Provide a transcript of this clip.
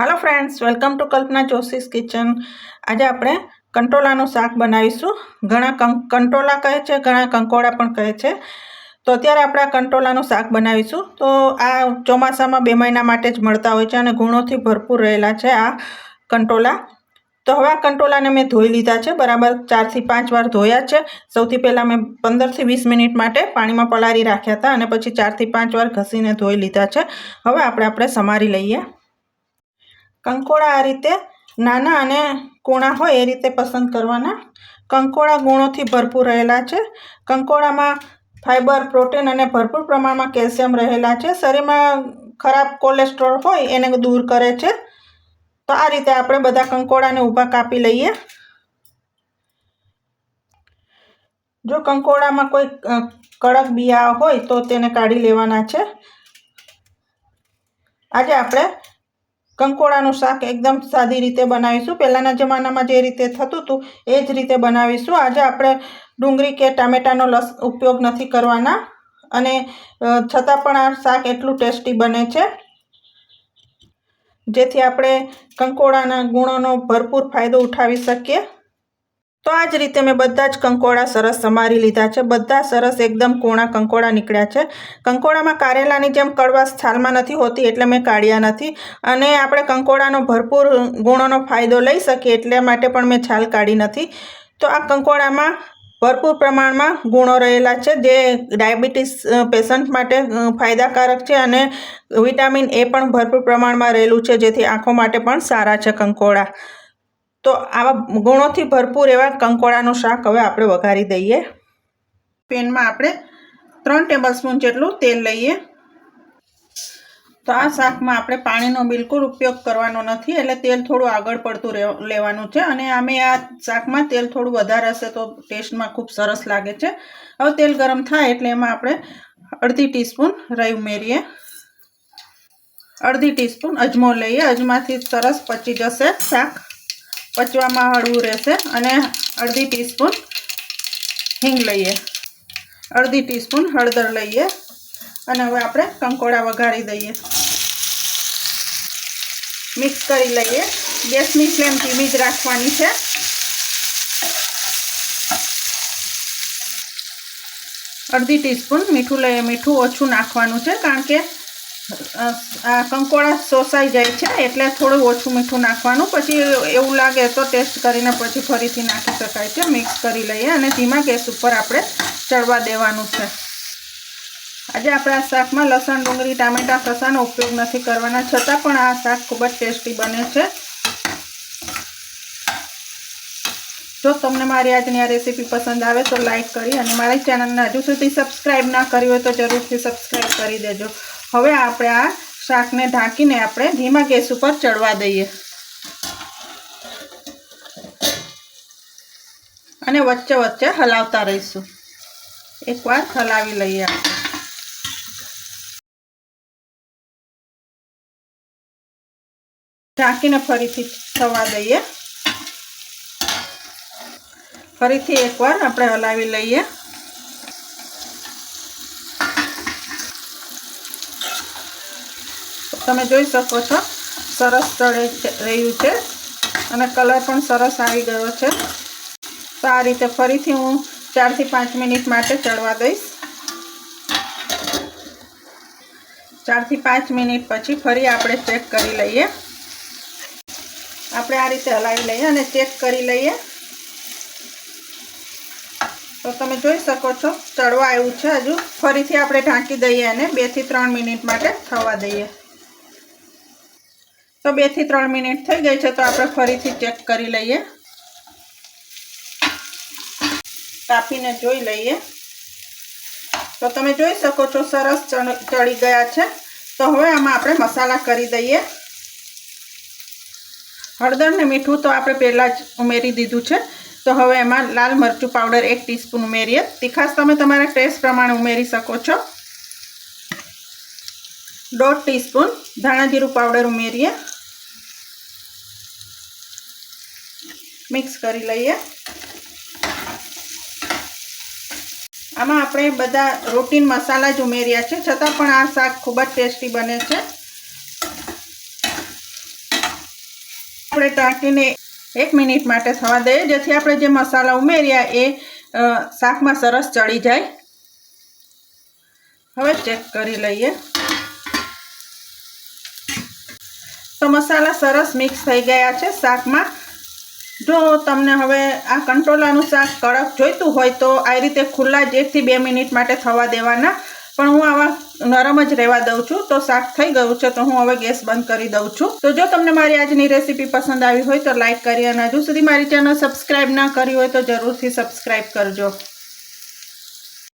Hello friends welcome to Kalpana Joshi's kitchen આજે આપણે કંટોલાનું શાક બનાવીશું. ઘણા કંટોલા કહે છે, ઘણા કંકોડા પણ કહે છે. તો અત્યારે આપણે આ કંટોલાનું શાક બનાવીશું. તો આ ચોમાસામાં બે મહિના માટે જ મળતા હોય છે અને ગુણોથી ભરપૂર રહેલા છે આ કંટોલા. તો હવે આ કંટોલાને મેં ધોઈ લીધા છે. બરાબર ચારથી પાંચ વાર ધોયા છે. સૌથી પહેલાં મેં પંદરથી વીસ મિનિટ માટે પાણીમાં પલાળી રાખ્યા હતા અને પછી ચારથી પાંચ વાર ઘસીને ધોઈ લીધા છે. હવે આપણે આપણે સમારી લઈએ. કંકોડા આ રીતે નાના અને કોણા હોય એ રીતે પસંદ કરવાના. કંકોડા ગુણોથી ભરપૂર રહેલા છે. કંકોડામાં ફાઇબર પ્રોટીન અને ભરપૂર પ્રમાણમાં કેલ્શિયમ રહેલા છે. શરીરમાં ખરાબ કોલેસ્ટ્રોલ હોય એને દૂર કરે છે. તો આ રીતે આપણે બધા કંકોડાને ઊભા કાપી લઈએ. જો કંકોડામાં કોઈ કડક બિયા હોય તો તેને કાઢી લેવાના છે. આજે આપણે કંકોડાનું શાક એકદમ સાદી રીતે બનાવીશું. પહેલાંના જમાનામાં જે રીતે થતું હતું, એ જ રીતે બનાવીશું. આજે આપણે ડુંગળી કે ટામેટાનો લસ ઉપયોગ નથી કરવાના અને છતાં પણ આ શાક એટલું ટેસ્ટી બને છે. જેથી આપણે કંકોડાના ગુણોનો ભરપૂર ફાયદો ઉઠાવી શકીએ. તો આ જ રીતે મેં બધા જ કંકોડા સરસ સમારી લીધા છે. બધા સરસ એકદમ કોણા કંકોડા નીકળ્યા છે. કંકોડામાં કારેલાની જેમ કડવાશ છાલમાં નથી હોતી એટલે મેં કાઢ્યા નથી. અને આપણે કંકોડાનો ભરપૂર ગુણોનો ફાયદો લઈ શકીએ એટલે માટે પણ મેં છાલ કાઢી નથી. તો આ કંકોડામાં ભરપૂર પ્રમાણમાં ગુણો રહેલા છે જે ડાયાબિટીસ પેશન્ટ માટે ફાયદાકારક છે અને વિટામિન એ પણ ભરપૂર પ્રમાણમાં રહેલું છે જેથી આંખો માટે પણ સારા છે કંકોડા. તો આવા ગુણોથી ભરપૂર એવા કંકોડાનું શાક હવે આપણે વઘારી દઈએ. પેનમાં આપણે ત્રણ ટેબલ સ્પૂન જેટલું તેલ લઈએ. તો આ શાકમાં આપણે પાણીનો બિલકુલ ઉપયોગ કરવાનો નથી, એટલે તેલ થોડું આગળ પડતું લેવાનું છે. અને આમે આ શાકમાં તેલ થોડું વધારે હશે તો ટેસ્ટમાં ખૂબ સરસ લાગે છે. હવે તેલ ગરમ થાય એટલે એમાં આપણે અડધી ટીસ્પૂન રાઈ ઉમેરીએ. અડધી ટીસ્પૂન અજમો લઈએ. અજમાથી સરસ પચી જશે શાક. પચવામાં હળવું રહેશે અને અડધી ટીસ્પૂન હિંગ લઈએ. અડધી ટીસ્પૂન હળદર લઈએ અને હવે આપણે કંકોડા વઘારી દઈએ. મિક્સ કરી લઈએ. ગેસની ફ્લેમ ધીમી જ રાખવાની છે. અડધી ટીસ્પૂન મીઠું લઈએ. મીઠું ઓછું નાખવાનું છે કારણ કે આ કંકોડા સોસાઈ જાય છે, એટલે થોડું ઓછું મીઠું નાખવાનું. પછી એવું લાગે તો ટેસ્ટ કરીને પછી ફરીથી નાખી શકાય છે, મિક્સ કરી લઈએ અને ધીમા ગેસ ઉપર આપણે ચડવા દેવાનું છે. આજે આપણે શાકમાં લસણ, ડુંગળી, ટામેટાં કસાનો ઉપયોગ નથી કરવાના, છતાં પણ આ શાક ખૂબ જ ટેસ્ટી બને છે. જો તમને મારી આજની આ રેસીપી પસંદ આવે તો લાઈક કરી અને મારી ચેનલને હજુ સુધી સબસ્ક્રાઈબ ના કરી હોય તો જરૂરથી સબસ્ક્રાઈબ કરી દેજો. હવે આપણે આ શાકને ઢાંકીને આપણે ધીમા ગેસ ઉપર ચડવા દઈએ. અને વચ્ચે વચ્ચે હલાવતા રહીશું. એકવાર હલાવી લઈએ ઢાંકીને ફરીથી થવા દઈએ. ફરીથી એકવાર આપણે હલાવી લઈએ. તમે જોઈ શકો છો, સરસ ચડે રહ્યું છે અને કલર પણ સરસ આવી ગયો છે. તો આ રીતે ફરીથી હું ચારથી પાંચ મિનિટ માટે ચડવા દઈશ. ચારથી પાંચ મિનિટ પછી ફરી આપણે ચેક કરી લઈએ. આપણે આ રીતે હલાવી લઈએ અને ચેક કરી લઈએ. તો તમે જોઈ શકો છો, ચડવા આવ્યું છે હજુ. ફરીથી આપણે ઢાંકી દઈએ અને બેથી ત્રણ મિનિટ માટે થવા દઈએ. તો બેથી ત્રણ મિનિટ થઈ ગઈ છે તો આપણે ફરીથી ચેક કરી લઈએ. કાપીને જોઈ લઈએ. તો તમે જોઈ શકો છો સરસ ચડી ગયા છે. તો હવે આમાં આપણે મસાલા કરી દઈએ. હળદર ને મીઠું તો આપણે પહેલાં જ ઉમેરી દીધું છે. તો હવે એમાં લાલ મરચું પાવડર એક ટીસ્પૂન ઉમેરીએ. તીખાસ તમે તમારા ટેસ્ટ પ્રમાણે ઉમેરી શકો છો. દોઢ ટીસ્પૂન ધાણા જીરું પાવડર ઉમેરીએ. મિક્સ કરી લઈએ. આમાં આપણે બધા રોટીન મસાલા જ ઉમેર્યા છે. છતાં પણ આ શાક ખૂબ જ ટેસ્ટી બને છે. આપણે ટાંકીને એક મિનિટ માટે થવા દઈએ. જેથી આપણે જે મસાલા ઉમેર્યા એ શાકમાં સરસ ચડી જાય. હવે ચેક કરી લઈએ. તો મસાલા સરસ મિક્સ થઈ ગયા છે શાકમાં. જો તમને હવે આ કંટોલાનું શાક કડક જોઈતું હોય તો આ રીતે ખુલ્લા જ એકથી બે મિનિટ માટે થવા દેવાના. પણ હું આવા નરમ જ રહેવા દઉં છું. તો શાક થઈ ગયું છે તો હું હવે ગેસ બંધ કરી દઉં છું. તો જો તમને મારી આજની રેસીપી પસંદ આવી હોય તો લાઇક કરી અને હજુ સુધી મારી ચેનલ સબસ્ક્રાઈબ ના કરી હોય તો જરૂરથી સબસ્ક્રાઈબ કરજો.